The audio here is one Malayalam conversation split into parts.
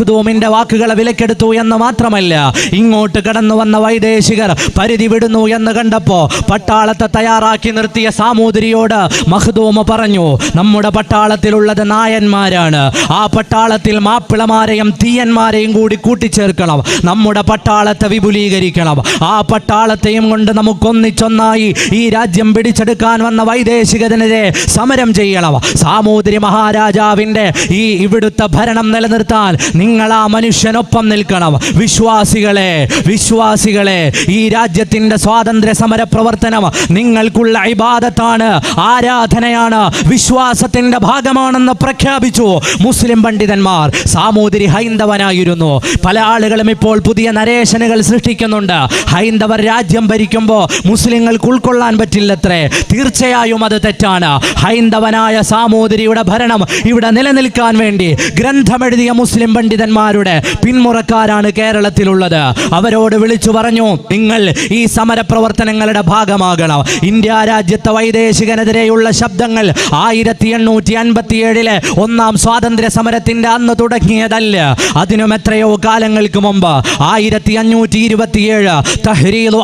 മഖ്ദൂമിന്റെ വാക്കുകളെ വിലക്കെടുത്തു എന്ന് മാത്രമല്ല ഇങ്ങോട്ട് കടന്നു വന്ന വൈദേശികർ പരിധി വിടുന്നു എന്ന് കണ്ടപ്പോ പട്ടാളത്തെ തയ്യാറാക്കി നിർത്തിയ സാമൂതിരിയോട് മഖ്ദൂമ പറഞ്ഞു നമ്മുടെ പട്ടാളത്തിലുള്ളത് നായന്മാരാണ്. ആ പട്ടാളത്തിൽ മാപ്പിളമാരെയും തീയന്മാരെയും കൂടി കൂട്ടിച്ചേർക്കണം. നമ്മുടെ പട്ടാളത്തെ വിപുലീകരിക്കണം. ആ പട്ടാളത്തെയും കൊണ്ട് നമുക്കൊന്നിച്ചൊന്നായി ഈ രാജ്യം പിടിച്ചെടുക്കാൻ വന്ന വൈദേശികതിനെതിരെ സമരം ചെയ്യണം. സാമൂതിരി മഹാരാജാവിന്റെ ഈ ഇവിടുത്തെ ഭരണം നിലനിർത്താൻ നിങ്ങൾ ആ മനുഷ്യനൊപ്പം നിൽക്കണം. വിശ്വാസികളെ വിശ്വാസികളെ ഈ രാജ്യത്തിന്റെ സ്വാതന്ത്ര്യ സമര പ്രവർത്തനം നിങ്ങൾക്കുള്ള ഇബാദത്താണ് ആരാധനയാണ് വിശ്വാസത്തിന്റെ ഭാഗമാണെന്ന് പ്രഖ്യാപിച്ചു. മുസ്ലിം പണ്ഡിതന്മാർ സാമൂതിരി ഹൈന്ദവനായിരുന്നു. പല ആളുകളും ഇപ്പോൾ പുതിയ നരേശനുകൾ സൃഷ്ടിക്കുന്നുണ്ട്. ഹൈന്ദവർ രാജ്യം ഭരിക്കുമ്പോൾ മുസ്ലിങ്ങൾക്ക് ഉൾക്കൊള്ളാൻ പറ്റില്ലത്രേ. തീർച്ചയായും അത് തെറ്റാണ്. ഹൈന്ദവനായ സാമൂതിരിയുടെ ഭരണം ഇവിടെ നിലനിൽക്കാൻ വേണ്ടി ഗ്രന്ഥമെഴുതിയ മുസ്ലിം പണ്ഡിതന്മാരുടെ പിന്മുറക്കാരാണ് കേരളത്തിലുള്ളത്. അവരോട് വിളിച്ചു പറഞ്ഞു നിങ്ങൾ ഈ സമര പ്രവർത്തനങ്ങളുടെ ഭാഗമാകണം. ഇന്ത്യ രാജ്യത്തെ വൈദേശികനെതിരെയുള്ള ശബ്ദങ്ങൾ ആയിരത്തി എണ്ണൂറ്റി അൻപത്തി ഏഴിലെ ഒന്നാം സ്വാതന്ത്ര്യ സമരത്തിന്റെ അന്ന് തുടങ്ങിയതല്ല. അതിനും എത്രയോ കാലങ്ങൾക്ക് മുമ്പ് ആയിരത്തി അഞ്ഞൂറ്റി ഇരുപത്തിയേഴ്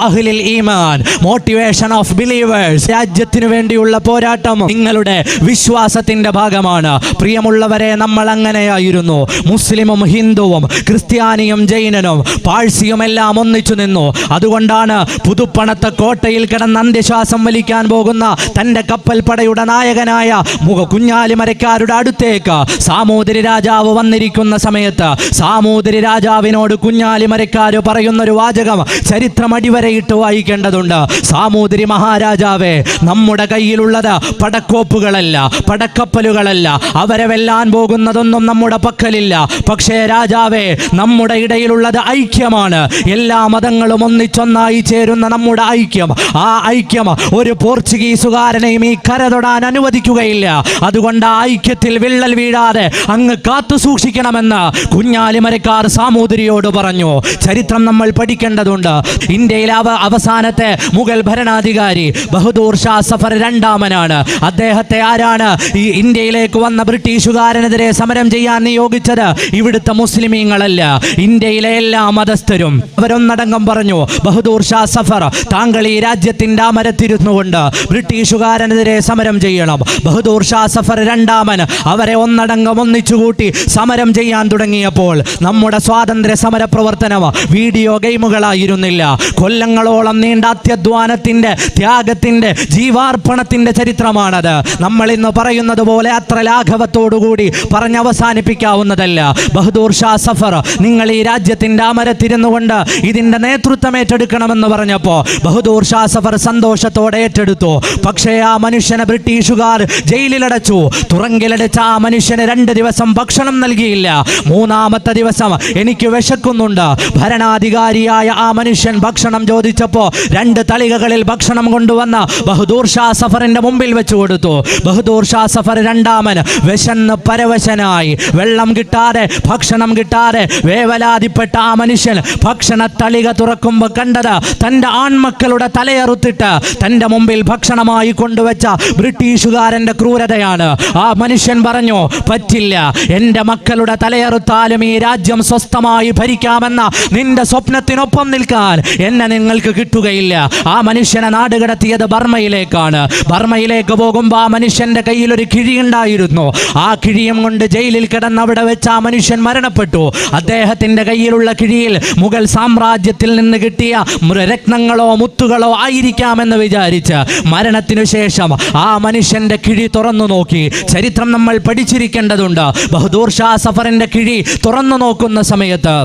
അഹ്ലിൽ ഈമാൻ മോട്ടിവേഷൻ ഓഫ് ബിലീവേഴ്സ് രാജ്യത്തിനു വേണ്ടിയുള്ള പോരാട്ടം നിങ്ങളുടെ വിശ്വാസത്തിന്റെ ഭാഗമാണ്. പ്രിയമുള്ളവരെ നമ്മൾ അങ്ങനെയായിരുന്നു മുസ്ലിമും ഹിന്ദുവും ക്രിസ്ത്യാനിയും ജൈനനും പാഴ്സിയും എല്ലാം ഒന്നിച്ചു നിന്നു. അതുകൊണ്ടാണ് പുതുപ്പണത്തെ കോട്ടയിൽ കിടന്ന് അന്ത്യശ്വാസം വലിക്കാൻ പോകുന്ന തന്റെ കപ്പൽ പടയുടെ നായകനായ മുഖ കുഞ്ഞാലിമരക്കാരുടെ അടുത്തേക്ക് സാമൂതിരി രാജാവ് വന്നിരിക്കുന്ന സമയത്ത് സാമൂതിരി രാജാവിനോട് കുഞ്ഞാലിമരക്കാര് പറയുന്നൊരു വാചകം ചരിത്രം അടിവരയിട്ട് വായിക്കേണ്ടതുണ്ട്. സാമൂതിരി മഹാരാജാവേ നമ്മുടെ കയ്യിലുള്ളത് പടക്കോപ്പുകളല്ല പടക്കപ്പലുകളല്ല. അവരെ വെല്ലാൻ പോകുന്നതൊന്നും നമ്മുടെ പക്കലില്ല. പക്ഷേ രാജാവേ നമ്മുടെ ഇടയിലുള്ളത് ഐക്യമാണ്. എല്ലാ മതങ്ങളും ഒന്നിച്ചൊന്നായി ചേരുന്ന നമ്മുടെ ഐക്യം. ആ ഐക്യം ഒരു പോർച്ചുഗീസുകാരനെയും ഈ കര തൊടാൻ അനുവദിക്കുകയില്ല. അതുകൊണ്ട് ആ ഐക്യത്തിൽ വിള്ളൽ വീഴാതെ അങ്ങ് കാത്തു സൂക്ഷിക്കണമെന്ന് കുഞ്ഞാലിമരക്കാർ സാമൂതിരിയോട് പറഞ്ഞു. ചരിത്രം നമ്മൾ പഠിക്കേണ്ടതുണ്ട്. ഇന്ത്യയിലെ അവ അവസാനത്തെ മുഗൾ ഭരണാധികാരി ബഹദൂർ ഷാ സഫർ രണ്ടാമനാണ്. അദ്ദേഹത്തെ ആരാണ് ഈ ഇന്ത്യയിലേക്ക് വന്ന ബ്രിട്ടീഷുകാരനെതിരെ സമരം ചെയ്യാൻ നിയോഗിച്ചത്? ഇവിടുത്തെ മുസ്ലിമീങ്ങളല്ല ഇന്ത്യയിലെ എല്ലാ മതസ്ഥരും. അവരൊന്നടങ്കം പറഞ്ഞു ബഹദൂർ ഷാ സഫർ താങ്കൾ ഈ രാജ്യത്തിന്റെ അമരത്തിരുന്നു കൊണ്ട് ബ്രിട്ടീഷുകാരനെതിരെ സമരം ചെയ്യണം. ബഹദൂർ ഷാ സഫർ രണ്ടാമൻ അവരെ ഒന്നടങ്കം ഒന്നിച്ചുകൂട്ടി സമരം ചെയ്യാൻ തുടങ്ങിയപ്പോൾ നമ്മുടെ സ്വാതന്ത്ര്യ സമര പ്രവർത്തനം വീഡിയോ ഗെയിമുകളായിരുന്നില്ല. കൊല്ലങ്ങളോളം നീണ്ട അത്യധ്വാനത്തിന്റെ ത്യാഗത്തിന്റെ ജീവാർപ്പണത്തിന്റെ ചരിത്രമാണത്. നമ്മൾ ഇന്ന് പറയുന്നത് പോലെ അത്ര ലാഘവത്തോടുകൂടി പറഞ്ഞ് അവസാനിപ്പിക്കാവുന്നതല്ല ബഹദൂർ ഷാ സഫർ. നിങ്ങൾ ഈ രാജ്യത്തിന്റെ അമരത്തിരുന്നു കൊണ്ട് ഇതിന്റെ നേതൃത്വം ഏറ്റെടുക്കണമെന്ന് പറഞ്ഞപ്പോൾ ബഹദൂർ ഷാ സഫർ സന്തോഷത്തോടെ ഏറ്റെടുത്തു. പക്ഷേ ആ മനുഷ്യനെ ബ്രിട്ടീഷുകാർ ജയിലിലടച്ചു. തുറങ്കിലടച്ച ആ മനുഷ്യന് രണ്ട് ദിവസം ഭക്ഷണം നൽകിയില്ല. മൂന്നാമത്തെ ദിവസം എനിക്ക് വിശക്കുന്നുണ്ട്. ഭരണാധികാരിയായ ആ മനുഷ്യൻ ഭക്ഷണം ചോദിച്ചപ്പോൾ രണ്ട് തളികകളിൽ ഭക്ഷണം കൊണ്ടുവന്ന ബഹദൂർ ഷാ സഫറിന്റെ മുമ്പിൽ വെച്ചു കൊടുത്തു. ബഹദൂർ ഷാ സഫർ രണ്ടാമൻ വിശന്ന് പരവശനായി. വെള്ളം കിട്ടാതെ ഭക്ഷണം കിട്ടാതെ വേവലാതിപ്പെട്ട ആ മനുഷ്യൻ ഭക്ഷണ തളിക തുറക്കുമ്പോൾ കണ്ടത് തന്റെ ആൺമക്കളുടെ തലയറുത്തിട്ട് തന്റെ മുമ്പിൽ ഭക്ഷണമായി കൊണ്ടുവച്ച ബ്രിട്ടീഷുകാരന്റെ ക്രൂരതയാണ്. ആ മനുഷ്യൻ പറഞ്ഞു പറ്റില്ല എന്റെ മക്കളുടെ തലയറുത്താലും ഈ രാജ്യം സ്വസ്ഥമായി ഭരിക്കാമെന്ന നിന്റെ സ്വപ്നത്തിനൊപ്പം നിൽക്കാൻ എന്നെ നിങ്ങൾക്ക് കിട്ടുകയില്ല. ആ മനുഷ്യനെ നാടുകടത്തിയത് ബർമ്മയിലേക്കാണ്. ബർമ്മയിലേക്ക് പോകുമ്പോൾ ആ മനുഷ്യന്റെ കയ്യിൽ ഒരു കിഴിയുണ്ടായിരുന്നു ആ കിഴിയും കൊണ്ട് ജയിലിൽ കിടന്ന് അവിടെ വെച്ച് ആ മനുഷ്യൻ മരണപ്പെട്ടു. അദ്ദേഹത്തിന്റെ കയ്യിലുള്ള കിഴിയിൽ മുഗൾ സാമ്രാജ്യത്തിൽ നിന്ന് കിട്ടിയ രത്നങ്ങളോ മുത്തുകളോ ആയിരിക്കാമെന്ന് വിചാരിച്ച് മരണത്തിനു ശേഷം ആ മനുഷ്യന്റെ കിഴി തുറന്നു നോക്കി. ചരിത്രം നമ്മൾ പഠിച്ചിരിക്കേണ്ടതുണ്ട്. ബഹദൂർ ഷാ സഫറിന്റെ കിഴി തുറന്നു നോക്കുന്ന സമയത്ത്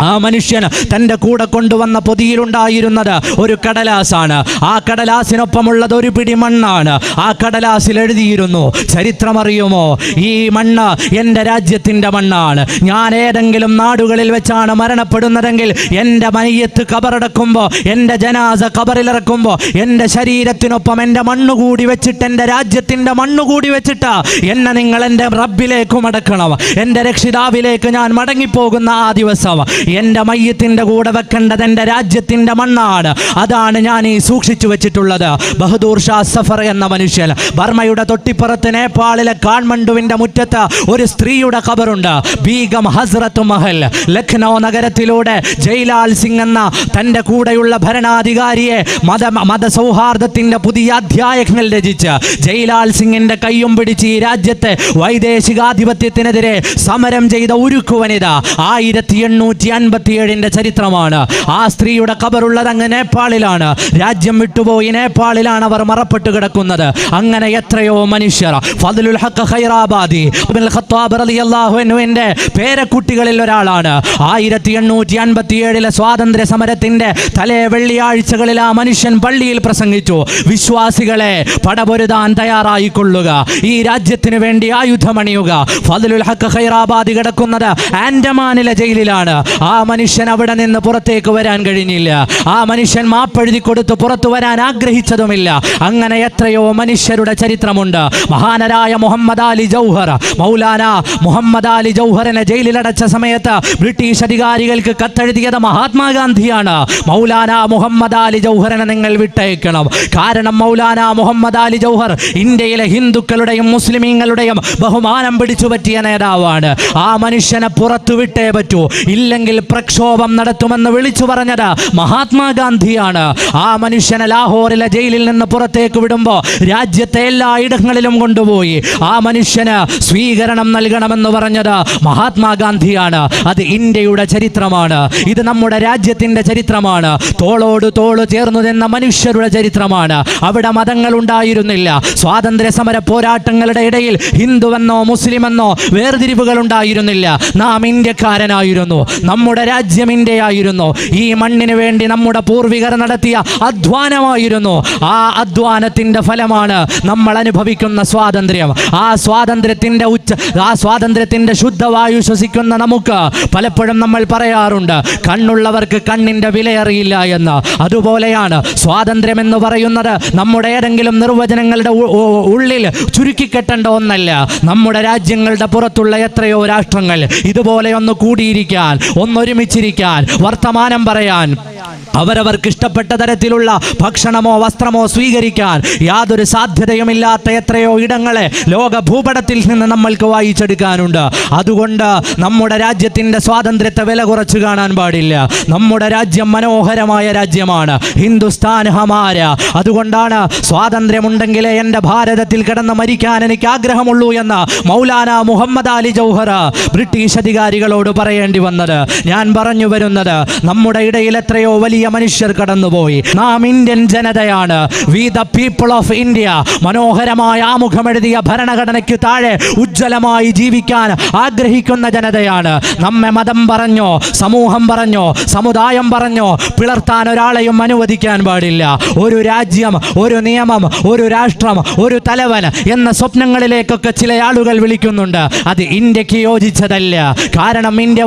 ആ മനുഷ്യൻ തന്റെ കൂടെ കൊണ്ടുവന്ന പൊതിയിലുണ്ടായിരുന്നത് ഒരു കടലാസാണ്. ആ കടലാസിനൊപ്പമുള്ളത് ഒരു പിടി മണ്ണാണ്. ആ കടലാസിൽ എഴുതിയിരുന്നു ചരിത്രമറിയുമോ? ഈ മണ്ണ് എന്റെ രാജ്യത്തിന്റെ മണ്ണാണ്. ഞാൻ ഏതെങ്കിലും നാടുകളിൽ വെച്ചാണ് മരണപ്പെടുന്നതെങ്കിൽ എന്റെ മയ്യത്ത് കബറടക്കുമ്പോൾ എന്റെ ജനാസ കബറിലിറക്കുമ്പോൾ എന്റെ ശരീരത്തിനൊപ്പം എന്റെ മണ്ണ് കൂടി വെച്ചിട്ട് എന്റെ രാജ്യത്തിന്റെ മണ്ണ് കൂടി വെച്ചിട്ട് എന്നെ നിങ്ങൾ എന്റെ റബ്ബിലേക്ക് മടക്കണം. എന്റെ രക്ഷിതാവിലേക്ക് ഞാൻ മടങ്ങിപ്പോകുന്ന ആ ദിവസം എന്റെ മയ്യത്തിന്റെ കൂടെ വെക്കേണ്ടത് എന്റെ രാജ്യത്തിന്റെ മണ്ണാണ്. അതാണ് ഞാൻ ഈ സൂക്ഷിച്ചു വെച്ചിട്ടുള്ളത്. ബഹദൂർ ഷാ സഫർ എന്ന മനുഷ്യൻ ബർമ്മയുടെ തൊട്ടിപ്പുറത്ത് നേപ്പാളിലെ കാൺമണ്ഡുവിന്റെ മുറ്റത്ത് ഒരു സ്ത്രീയുടെ കബറുണ്ട് ബീഗം ഹസ്രത്ത് മഹൽ ലഖ്നൗ നഗരത്തിലൂടെ ജയ്ലാൽ സിംഗ് എന്ന തന്റെ കൂടെയുള്ള ഭരണാധികാരിയെ മത മതസൗഹാർദ്ദത്തിന്റെ പുതിയ അധ്യായങ്ങൾ രചിച്ച് ജയ്ലാൽ സിംഗിന്റെ കയ്യും പിടിച്ച് ഈ രാജ്യത്തെ വൈദേശികാധിപത്യത്തിനെതിരെ സമരം ചെയ്ത ഉരുക്കു വനിത ആയിരത്തി എണ്ണൂറ്റി അൻപത്തി ഏഴിന്റെ ചരിത്രമാണ്. ആ സ്ത്രീയുടെ കബറുള്ളത് അങ്ങ് നേപ്പാളിലാണ്. രാജ്യം വിട്ടുപോയി നേപ്പാളിലാണ് അവർ മറപ്പെട്ട് കിടക്കുന്നത്. അങ്ങനെ എത്രയോ മനുഷ്യർ. ഫദലുൽ ഹക്ക് അൻഹുവിന്റെ പേരക്കുട്ടികളിൽ ഒരാളാണ് ആയിരത്തി എണ്ണൂറ്റി അൻപത്തി ഏഴിലെ സ്വാതന്ത്ര്യ സമരത്തിന്റെ തലേ വെള്ളിയാഴ്ചകളിൽ ആ മനുഷ്യൻ പള്ളിയിൽ പ്രസംഗിച്ചു. വിശ്വാസികളെ പടപൊരുതാൻ തയ്യാറായിക്കൊള്ളുക. ഈ രാജ്യത്തിന് വേണ്ടി ആയുധമണിയുക. ഫദലുൽ ഹക്ക് ഹൈറാബാദി കിടക്കുന്നത് ആൻഡമാനിലെ ജയിലിലാണ്. ആ മനുഷ്യൻ അവിടെ നിന്ന് പുറത്തേക്ക് വരാൻ കഴിഞ്ഞില്ല. ആ മനുഷ്യൻ മാപ്പെഴുതി കൊടുത്ത് പുറത്തു വരാൻ ആഗ്രഹിച്ചതുമില്ല. അങ്ങനെ എത്രയോ മനുഷ്യരുടെ ചരിത്രമുണ്ട്. മഹാനരായ മുഹമ്മദ് അലി ജൗഹർ മൗലാന മുഹമ്മദ് അലി ജൗഹറിനെ ജയിലിലടച്ച സമയത്ത് ബ്രിട്ടീഷ് അധികാരികൾക്ക് കത്തെഴുതിയത് മഹാത്മാഗാന്ധിയാണ്. മൗലാന മുഹമ്മദ് അലി ജൗഹറിനെ നിങ്ങൾ വിട്ടയക്കണം. കാരണം മൗലാന മുഹമ്മദ് അലി ജൗഹർ ഇന്ത്യയിലെ ഹിന്ദുക്കളുടെയും മുസ്ലിമീങ്ങളുടെയും ബഹുമാനം പിടിച്ചു പറ്റിയ നേതാവാണ്. ആ മനുഷ്യനെ പുറത്തു വിട്ടേ പറ്റൂ. ഇല്ലെങ്കിൽ പ്രക്ഷോഭം നടത്തുമെന്ന് വിളിച്ചു പറഞ്ഞത് മഹാത്മാഗാന്ധിയാണ്. ആ മനുഷ്യനെ ലാഹോറിലെ ജയിലിൽ നിന്ന് പുറത്തേക്ക് വിടുമ്പോൾ രാജ്യത്തെ എല്ലാ ഇടങ്ങളിലും കൊണ്ടുപോയി. ആ മനുഷ്യന് സ്വീകരണം നൽകണമെന്ന് പറഞ്ഞത് മഹാത്മാഗാന്ധിയാണ്. അത് ഇന്ത്യയുടെ ചരിത്രമാണ്. ഇത് നമ്മുടെ രാജ്യത്തിന്റെ ചരിത്രമാണ്. തോളോട് തോൾ ചേർന്നു നിന്ന മനുഷ്യരുടെ ചരിത്രമാണ്. അവിടെ മതങ്ങൾ ഉണ്ടായിരുന്നില്ല. സ്വാതന്ത്ര്യ സമര പോരാട്ടങ്ങളുടെ ഇടയിൽ ഹിന്ദുവെന്നോ മുസ്ലിമെന്നോ വേർതിരിവുകൾ ഉണ്ടായിരുന്നില്ല. നാം ഇന്ത്യക്കാരനായിരുന്നു. നമ്മുടെ രാജ്യം ഇന്ത്യയായിരുന്നു. ഈ മണ്ണിന് വേണ്ടി നമ്മുടെ പൂർവികർ നടത്തിയ അധ്വാനമായിരുന്നു. ആ അധ്വാനത്തിന്റെ ഫലമാണ് നമ്മൾ അനുഭവിക്കുന്ന സ്വാതന്ത്ര്യം. ആ സ്വാതന്ത്ര്യത്തിന്റെ ഉച്ച ആ സ്വാതന്ത്ര്യത്തിന്റെ ശുദ്ധവായു ശ്വസിക്കുന്ന നമുക്ക് പലപ്പോഴും നമ്മൾ പറയാറുണ്ട് കണ്ണുള്ളവർക്ക് കണ്ണിന്റെ വിലയറിയില്ല എന്ന്. അതുപോലെയാണ് സ്വാതന്ത്ര്യം എന്ന് പറയുന്നത് നമ്മുടെ ഏതെങ്കിലും നിർവചനങ്ങളുടെ ഉള്ളിൽ ചുരുക്കിക്കെട്ടേണ്ട ഒന്നല്ല. നമ്മുടെ രാജ്യങ്ങളുടെ പുറത്തുള്ള എത്രയോ രാഷ്ട്രങ്ങൾ ഇതുപോലെ ഒന്ന് കൂടിയിരിക്കാൻ ഒന്നൊരുമിച്ചിരിക്കാൻ വർത്തമാനം പറയാൻ. അവരവർക്ക് ഇഷ്ടപ്പെട്ട തരത്തിലുള്ള ഭക്ഷണമോ വസ്ത്രമോ സ്വീകരിക്കാൻ യാതൊരു സാധ്യതയുമില്ലാത്ത എത്രയോ ഇടങ്ങളെ ലോക ഭൂപടത്തിൽ നിന്ന് നമ്മൾക്ക് വായിച്ചെടുക്കാനുണ്ട്. അതുകൊണ്ട് നമ്മുടെ രാജ്യത്തിന്റെ സ്വാതന്ത്ര്യത്തെ വില കുറച്ച് കാണാൻ പാടില്ല. നമ്മുടെ രാജ്യം മനോഹരമായ രാജ്യമാണ് ഹിന്ദുസ്ഥാൻ ഹമാര. അതുകൊണ്ടാണ് സ്വാതന്ത്ര്യമുണ്ടെങ്കിലേ എന്റെ ഭാരതത്തിൽ കിടന്ന് മരിക്കാൻ എനിക്ക് ആഗ്രഹമുള്ളൂ എന്ന് മൗലാന മുഹമ്മദ് അലി ജൗഹർ ബ്രിട്ടീഷ് അധികാരികളോട് പറയേണ്ടി വന്നത്. ഞാൻ പറഞ്ഞു വരുന്നത് നമ്മുടെ ഇടയിൽ എത്രയോ വലിയ മനുഷ്യർ കടന്നുപോയി. നാം Indian ജനതയാണ്. We the people of India മനോഹരമായ ആമുഖം ആമുഖമെഴുതിയ ഭരണഘടനയ്ക്ക് താഴെ ഉജ്ജ്വലമായി ജീവിക്കാൻ ആഗ്രഹിക്കുന്ന ജനതയാണ്. നമ്മെ മതം പറഞ്ഞോ സമൂഹം പറഞ്ഞോ സമുദായം പറഞ്ഞോ പിളർത്താൻ ഒരാളെയും അനുവദിക്കാൻ പാടില്ല. ഒരു രാജ്യം ഒരു നിയമം ഒരു രാഷ്ട്രം ഒരു തലവൻ എന്ന സ്വപ്നങ്ങളിലേക്കൊക്കെ ചില ആളുകൾ വിളിക്കുന്നുണ്ട്. അത് ഇന്ത്യയ്ക്ക് യോജിച്ചതല്ല. കാരണം ഇന്ത്യ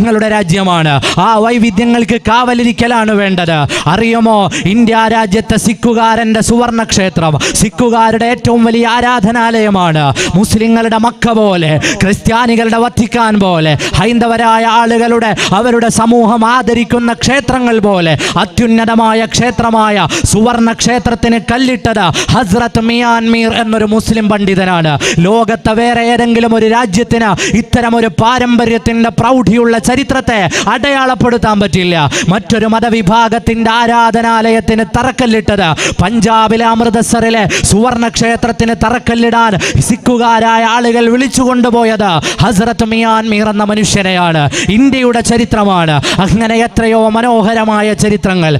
വൈവിധ്യങ്ങളുടെ രാജ്യമാണ്. ആ വൈവിധ്യങ്ങൾക്ക് കാവലിരിക്കലാണ് വേണ്ടത്. അറിയുമോ? ഇന്ത്യ രാജ്യത്തെ സിക്കുകാരന്റെ സുവർണ ക്ഷേത്രം സിക്കുകാരുടെ ഏറ്റവും വലിയ ആരാധനാലയമാണ്. മുസ്ലിങ്ങളുടെ മക്ക പോലെ ക്രിസ്ത്യാനികളുടെ വത്തിക്കാൻ പോലെ ഹൈന്ദവരായ ആളുകളുടെ അവരുടെ സമൂഹം ആദരിക്കുന്ന ക്ഷേത്രങ്ങൾ പോലെ അത്യുന്നതമായ ക്ഷേത്രമായ സുവർണ ക്ഷേത്രത്തിന് കല്ലിട്ടത് ഹസ്രത്ത് മിയാൻമീർ എന്നൊരു മുസ്ലിം പണ്ഡിതനാണ്. ലോകത്തെ വേറെ ഏതെങ്കിലും ഒരു രാജ്യത്തിന് ഇത്തരം ഒരു പാരമ്പര്യത്തിന്റെ പ്രൗഢിയുള്ള ചരിത്രത്തെ അടയാളപ്പെടുത്താൻ പറ്റില്ല. മറ്റൊരു മതവിഭാഗത്തിന്റെ ആരാധനാലയത്തിന് തറക്കല്ലിട്ടത് പഞ്ചാബിലെ അമൃതസറിലെ സുവർണ ക്ഷേത്രത്തിന് തറക്കല്ലിടാൻ സിക്കുകാരായ ആളുകൾ വിളിച്ചു ഹസ്രത്ത് മിയാൻ മീർ എന്ന മനുഷ്യനെയാണ്. ഇന്ത്യയുടെ ചരിത്രമാണ്. അങ്ങനെ എത്രയോ മനോഹരമായ ചരിത്രങ്ങൾ.